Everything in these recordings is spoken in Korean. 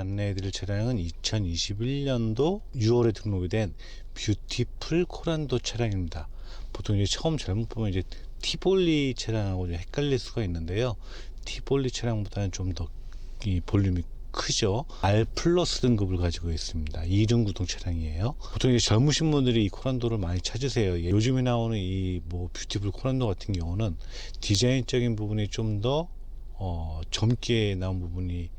이번에 안내해 드릴 차량은 2021년도 6월에 등록이 된 뷰티풀 코란도 차량입니다. 보통 이제 처음 잘못 보면 이제 티볼리 차량하고 좀 헷갈릴 수가 있는데요. 티볼리 차량보다는 좀 더 이 볼륨이 크죠. R 플러스 등급을 가지고 있습니다. 이륜 구동 차량이에요. 보통 이제 젊으신 분들이 이 코란도를 많이 찾으세요. 예, 요즘에 나오는 이 뭐 뷰티풀 코란도 같은 경우는 디자인적인 부분이 좀더 어, 젊게 나온 부분이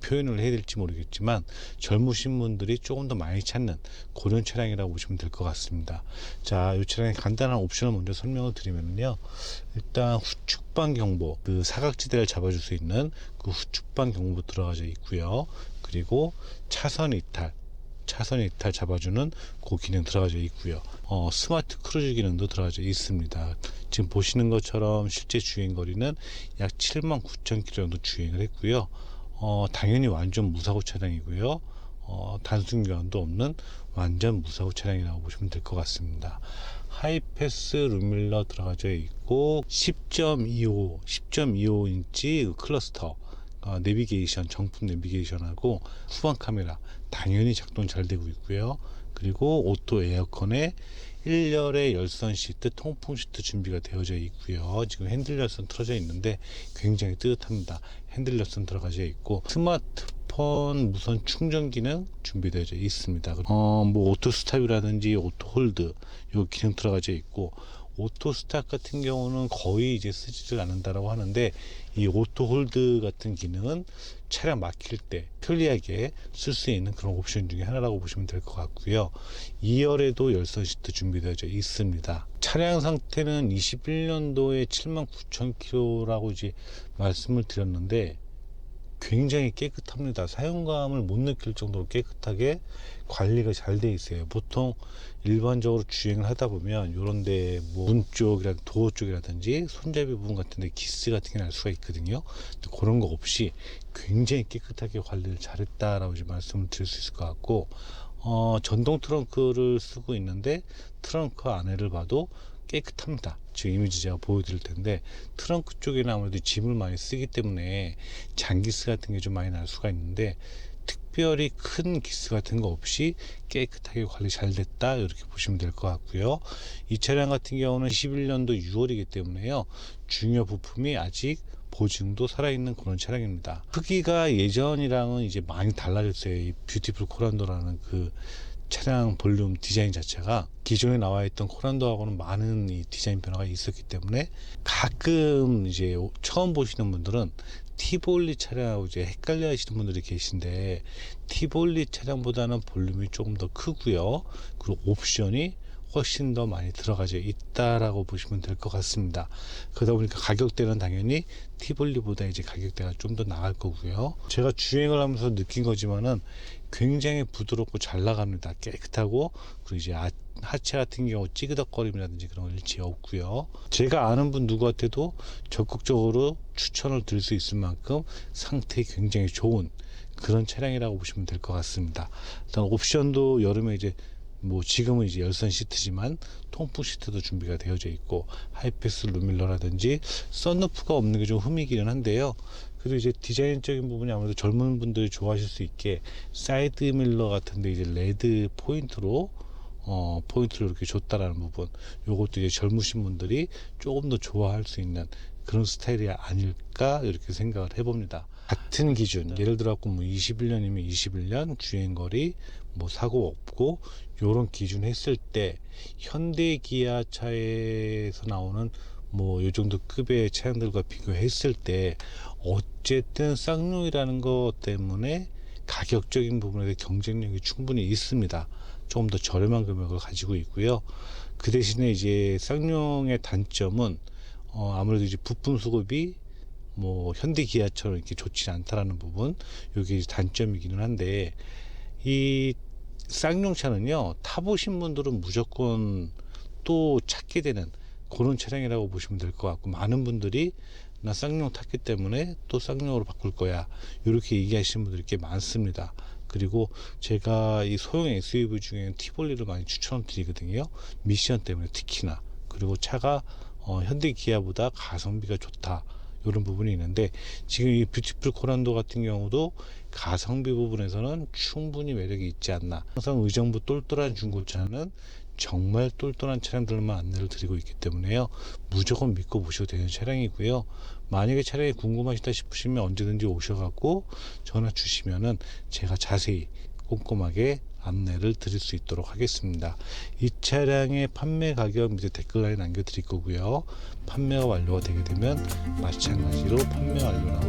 표현을 해야 될지 모르겠지만 젊으신 분들이 조금 더 많이 찾는 그런 차량이라고 보시면 될 것 같습니다. 자, 이 차량의 간단한 옵션을 먼저 설명을 드리면요. 일단 후축방 경보, 그 사각지대를 잡아줄 수 있는 그 후축방 경보 들어가져 있고요. 그리고 차선 이탈, 차선 이탈 잡아주는 그 기능 들어가져 있고요. 어, 스마트 크루즈 기능도 들어가져 있습니다. 지금 보시는 것처럼 실제 주행 거리는 약 7만 9천 킬로 정도 주행을 했고요. 어, 당연히 완전 무사고 차량이고요. 어, 단순 교환도 없는 완전 무사고 차량이라고 보시면 될 것 같습니다. 하이패스 룸밀러 들어가져 있고 10.25, 10.25인치 클러스터 어, 내비게이션, 정품 내비게이션하고 후방 카메라 당연히 작동 잘 되고 있고요. 그리고 오토 에어컨에 1열의 열선 시트, 통풍 시트 준비가 되어져 있고요. 지금 핸들 열선 틀어져 있는데 굉장히 뜨뜻합니다. 핸들 열선 들어가져 있고 스마트 폰 무선 충전 기능 준비되어 있습니다. 어, 뭐 오토 스탑이라든지 오토 홀드 요 기능 들어가져 있고 오토 스탑 같은 경우는 거의 이제 쓰지를 않는다라고 하는데 이 오토 홀드 같은 기능은 차량 막힐 때 편리하게 쓸 수 있는 그런 옵션 중에 하나라고 보시면 될 것 같고요. 2열에도 열선 시트 준비되어 있습니다. 차량 상태는 21년도에 7만 9천 킬로라고 이제 말씀을 드렸는데 굉장히 깨끗합니다. 사용감을 못 느낄 정도로 깨끗하게 관리가 잘 돼 있어요. 보통 일반적으로 주행을 하다 보면 요런데 뭐문 쪽이라 도어 쪽이라든지 손잡이 부분 같은데 기스 같은 게 날 수가 있거든요. 그런 거 없이 굉장히 깨끗하게 관리를 잘했다라고 이제 말씀을 드릴 수 있을 것 같고 어, 전동 트렁크를 쓰고 있는데 트렁크 안에를 봐도 깨끗합니다. 지금 이미지 제가 보여드릴 텐데 트렁크 쪽에는 아무래도 짐을 많이 쓰기 때문에 잔기스 같은 게 좀 많이 날 수가 있는데 특별히 큰 기스 같은 거 없이 깨끗하게 관리 잘 됐다 이렇게 보시면 될 것 같고요. 이 차량 같은 경우는 21년도 6월이기 때문에요. 중요 부품이 아직 보증도 살아있는 그런 차량입니다. 크기가 예전이랑은 이제 많이 달라졌어요. 이 뷰티풀 코란도라는 그 차량 볼륨 디자인 자체가 기존에 나와 있던 코란도하고는 많은 이 디자인 변화가 있었기 때문에 가끔 이제 처음 보시는 분들은 티볼리 차량하고 이제 헷갈려 하시는 분들이 계신데 티볼리 차량보다는 볼륨이 조금 더 크고요. 그리고 옵션이 훨씬 더 많이 들어가져 있다라고 보시면 될 것 같습니다. 그러다 보니까 가격대는 당연히 티볼리보다 이제 가격대가 좀 더 나갈 거고요. 제가 주행을 하면서 느낀 거지만은 굉장히 부드럽고 잘 나갑니다. 깨끗하고 그리고 이제 아, 하체 같은 경우 찌그덕거림이라든지 그런 거 일체 없고요. 제가 아는 분 누구한테도 적극적으로 추천을 드릴 수 있을 만큼 상태 굉장히 좋은 그런 차량이라고 보시면 될 것 같습니다. 일단 옵션도 여름에 이제 뭐 지금은 이제 열선 시트지만 통풍 시트도 준비가 되어져 있고 하이패스 루밀러라든지 썬루프가 없는 게 좀 흠이기는 한데요. 그래도 이제 디자인적인 부분이 아무래도 젊은 분들이 좋아하실 수 있게 사이드 밀러 같은데 이제 레드 포인트로 어, 포인트를 이렇게 줬다라는 부분. 요것도 이제 젊으신 분들이 조금 더 좋아할 수 있는 그런 스타일이 아닐까 이렇게 생각을 해봅니다. 같은 기준, 예를 들어 갖고 뭐 21년이면 21년 주행거리 뭐 사고 없고 요런 기준 했을 때 현대 기아차에서 나오는 뭐 요 정도 급의 차량들과 비교했을 때 어쨌든 쌍용이라는 것 때문에 가격적인 부분에 경쟁력이 충분히 있습니다. 조금 더 저렴한 금액을 가지고 있고요. 그 대신에 이제 쌍용의 단점은 어, 아무래도 이제 부품 수급이 뭐 현대 기아처럼 이렇게 좋지 않다라는 부분 여기 단점이기는 한데 이 쌍용 차는요 타보신 분들은 무조건 또 찾게 되는 그런 차량이라고 보시면 될 것 같고 많은 분들이 나 쌍용 탔기 때문에 또 쌍용으로 바꿀 거야 이렇게 얘기하시는 분들이 꽤 많습니다 그리고 제가 이 소형 SUV 중에 티볼리를 많이 추천을 드리거든요. 미션 때문에 특히나. 그리고 차가 어, 현대 기아보다 가성비가 좋다. 이런 부분이 있는데 지금 이 뷰티풀 코란도 같은 경우도 가성비 부분에서는 충분히 매력이 있지 않나. 항상 의정부 똘똘한 중고차는 정말 똘똘한 차량들만 안내를 드리고 있기 때문에요. 무조건 믿고 보셔도 되는 차량이고요. 만약에 차량이 궁금하시다 싶으시면 언제든지 오셔갖고 전화 주시면은 제가 자세히 꼼꼼하게 안내를 드릴 수 있도록 하겠습니다. 이 차량의 판매 가격 밑에 댓글란에 남겨드릴 거고요. 판매가 완료가 되게 되면 마찬가지로 판매 완료라고